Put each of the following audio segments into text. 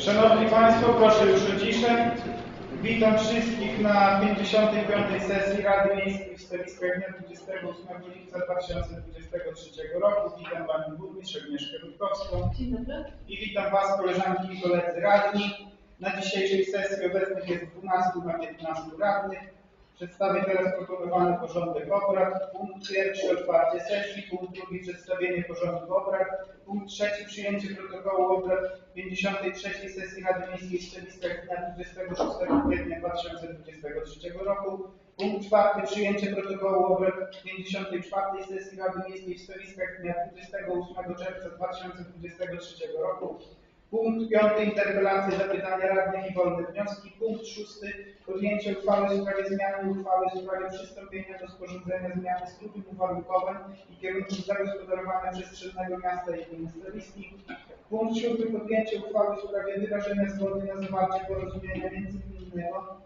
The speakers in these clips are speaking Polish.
Szanowni Państwo, proszę już o ciszę. Witam wszystkich na 55. sesji Rady Miejskiej w Stawicach dnia 28 lipca 2023 roku. Witam Panią Burmistrz Agnieszkę Rutkowską i witam Was koleżanki i koledzy radni. Na dzisiejszej sesji obecnych jest 12 na 15 radnych. Przedstawię teraz proponowany porządek obrad. Punkt pierwszy otwarcie sesji, punkt drugi przedstawienie porządku obrad, punkt trzeci przyjęcie protokołu obrad 53 sesji Rady Miejskiej w Szczeliskach dnia 26 kwietnia 2023 roku. Punkt czwarty przyjęcie protokołu obrad 54 sesji Rady Miejskiej w Stoliskach dnia 28 czerwca 2023 roku. Punkt piąty interpelacje, zapytania radnych i wolne wnioski. Punkt szósty podjęcie uchwały w sprawie zmiany uchwały w sprawie przystąpienia do sporządzenia zmiany studium uwarunkowań i kierunków zagospodarowania przestrzennego miasta i gminy Stoliski. Punkt siódmy podjęcie uchwały w sprawie wyrażenia zgody na zawarcie porozumienia międzygminnego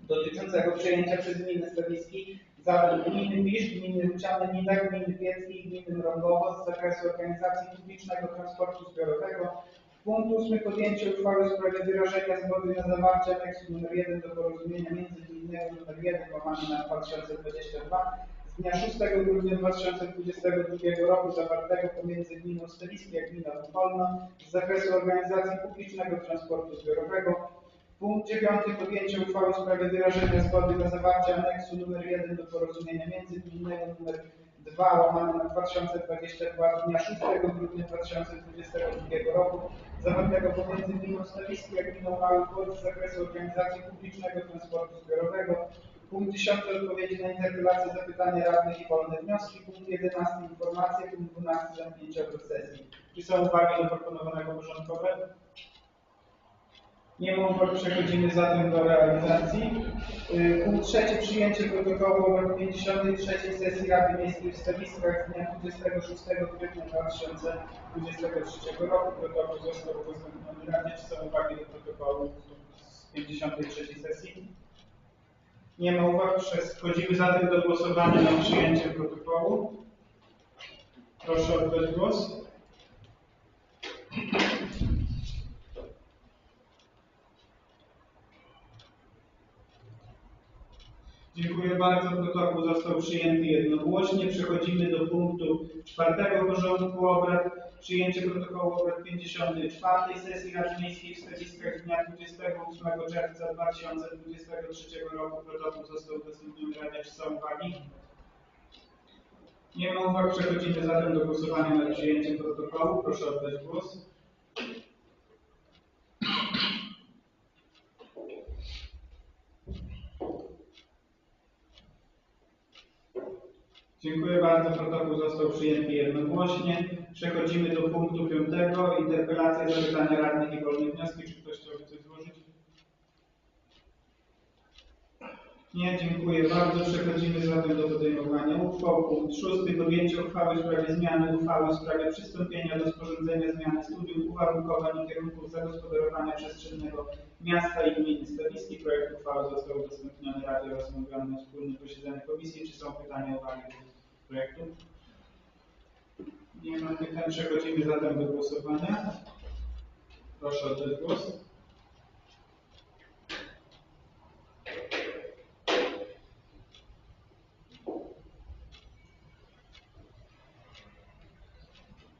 dotyczącego przejęcia przez gminę Stawiski zadań gminy Pisz, gminy Ruciane, Nida, gminy Piecki i gminy Mrągowo z zakresu organizacji publicznego transportu zbiorowego. Punkt ósmy podjęcie uchwały w sprawie wyrażenia zgody na zawarcie aneksu nr 1 do porozumienia międzygminnego nr 1 łamane na 2022 z dnia 6 grudnia 2022 roku zawartego pomiędzy gminą Steliski a gminą Polno z zakresu organizacji publicznego transportu zbiorowego. Punkt dziewiąty podjęcie uchwały w sprawie wyrażenia zgody na zawarcie aneksu nr 1 do porozumienia międzygminnego nr 2 łamane na 2022 z dnia 6 grudnia 2022 roku zawartego pomiędzy gminą Staliski a gminą Mały Płot z zakresu organizacji publicznego transportu zbiorowego. Punkt 10 odpowiedzi na interpelacje, zapytania radnych i wolne wnioski. Punkt 11 informacje. Punkt 12 zamknięcie sesji. Czy są uwagi do proponowanego porządku obrad? Nie ma uwag, przechodzimy zatem do realizacji. Y, Punkt trzeci, przyjęcie protokołu obrad 53 sesji Rady Miejskiej w Stawiskach z dnia 26 kwietnia 2023 roku. Protokół został udostępniony Radzie. Czy są uwagi do protokołu z 53 sesji? Nie ma uwag, przechodzimy zatem do głosowania nad przyjęciem protokołu. Proszę oddać głos. Dziękuję bardzo. Protokół został przyjęty jednogłośnie. Przechodzimy do punktu czwartego porządku obrad. Przyjęcie protokołu obrad 54 sesji Rady Miejskiej w Stawiskach dnia 28 czerwca 2023 roku. Protokół został udostępniony Radzie. Czy są uwagi? Nie ma uwag. Przechodzimy zatem do głosowania nad przyjęciem protokołu. Proszę oddać głos. Dziękuję bardzo. Protokół został przyjęty jednogłośnie. Przechodzimy do punktu piątego. Interpelacja, zapytania radnych i wolne wnioski. Czy ktoś chciałby coś złożyć? Nie, dziękuję bardzo. Przechodzimy zatem do podejmowania uchwał. Punkt szósty. Podjęcie uchwały w sprawie zmiany uchwały w sprawie przystąpienia do sporządzenia zmiany studium uwarunkowań i kierunków zagospodarowania przestrzennego miasta i gminy Stawiski. Projekt uchwały został udostępniony Radzie oraz omówiony na wspólnym posiedzeniu komisji. Czy są pytania, uwagi do projektu? Nie ma pytań. Przechodzimy zatem do głosowania. Proszę oddać głos.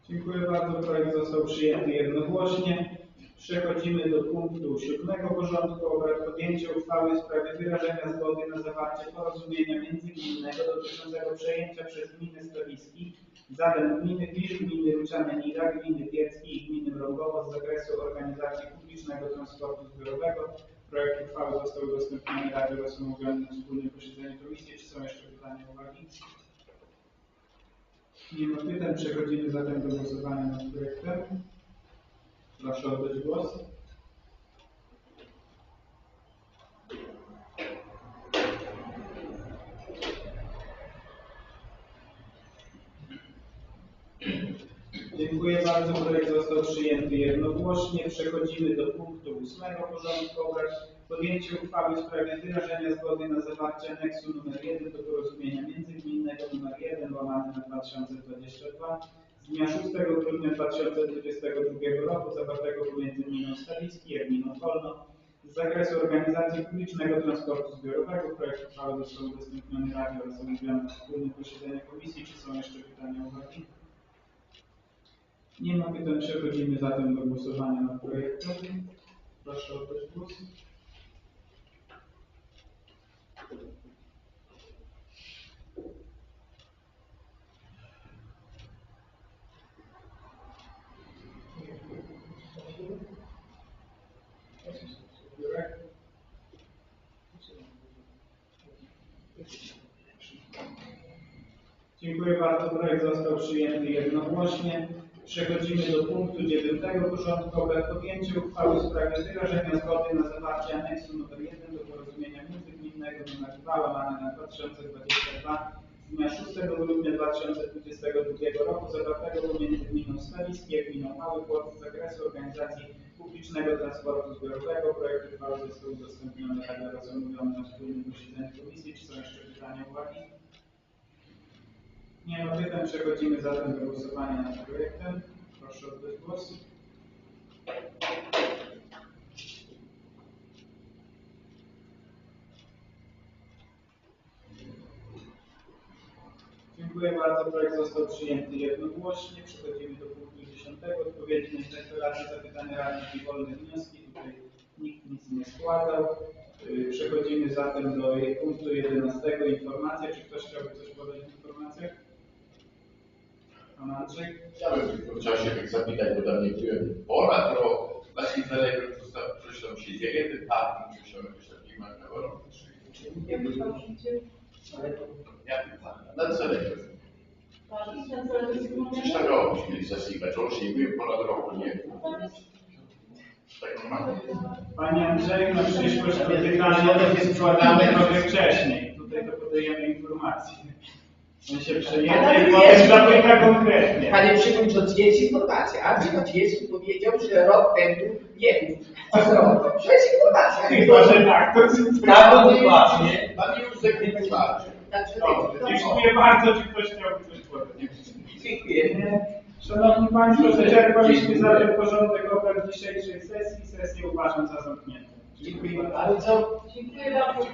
Dziękuję bardzo. Projekt został przyjęty jednogłośnie. Przechodzimy do punktu siódmego porządku obrad. Podjęcie uchwały w sprawie wyrażenia zgody na zawarcie porozumienia międzygminnego dotyczącego przejęcia przez gminę Stawiski zadań gminy Pisz, gminy Ruciane Nida, gminy Piecki i gminy Mrągowo z zakresu organizacji publicznego transportu zbiorowego. Projekt uchwały został udostępniony Radzie oraz omówiony na wspólnym posiedzeniu komisji. Czy są jeszcze pytania, uwagi? Nie ma pytań. Przechodzimy zatem do głosowania nad projektem. Proszę oddać głos. Dziękuję bardzo. Projekt został przyjęty jednogłośnie. Przechodzimy do punktu ósmego porządku obrad. Podjęcie uchwały w sprawie wyrażenia zgody na zawarcie aneksu nr 1 do porozumienia międzygminnego nr 1 łamane na 2022 z z dnia 6 grudnia 2022 roku zawartego pomiędzy Gminą Stawiski i Gminą Wolno z zakresu organizacji publicznego transportu zbiorowego. Projekt uchwały został udostępniony Radzie oraz omówiony na wspólnym posiedzeniu komisji. Czy są jeszcze pytania, uwagi? Nie ma pytań. Przechodzimy zatem do głosowania nad projektem. Proszę o głos. Dziękuję bardzo. Projekt został przyjęty jednogłośnie. Przechodzimy do punktu dziewiątego porządku obrad podjęcie uchwały w sprawie wyrażenia zgody na zawarcie aneksu nr 1 do porozumienia międzygminnego nr 2 łamane na 2022 z dnia 6 grudnia 2022 roku zawartego pomiędzy gminą Stawiskie i gminą Mały Płot z zakresu organizacji publicznego transportu zbiorowego. Projekt uchwały został udostępniony oraz omówiony na wspólnym posiedzeniu komisji. Czy są jeszcze pytania, uwagi? Nie ma pytań, przechodzimy zatem do głosowania nad projektem. Proszę oddać głos. Dziękuję bardzo. Projekt został przyjęty jednogłośnie. Przechodzimy do punktu 10. Odpowiedzi na interpelacje, zapytania radnych i wolne wnioski. Tutaj nikt nic nie składał. Yy, Przechodzimy zatem do punktu 11. Informacja. Czy ktoś chciałby coś podać w informacjach? Pan Andrzej? Chciałem tylko w czasie tych zapytań, bo tam nie byłem. Pora to zależy, co tam, coś tam się dzieje, ten parking, czy się jakoś tam nie ma na gorąco. Jak na zależy. Przecież tak robić, mieli zasypać, rocznie byłem ponad roku, nie Tak nie ma. Panie Andrzeju, na przyszłość to pytanie to składamy trochę wcześniej. Tutaj to podajemy informacje. On się przejęty Ale i nie. potem zapyta konkretnie. Panie przewodniczący, jest informacja. Andrzej Maciejewski powiedział, że rok temu nie był. To jest informacja. Chyba, że tak, to jest Prawo dokładnie. Pan Józef nie tłumaczy. To- dziękuję bardzo. Czy ktoś chciałby coś podać? Dziękuję. Szanowni Państwo, wyczerpaliśmy zatem porządek obrad dzisiejszej sesji. Sesję uważam za zamkniętą. Dziękuję bardzo. Dziękuję bardzo.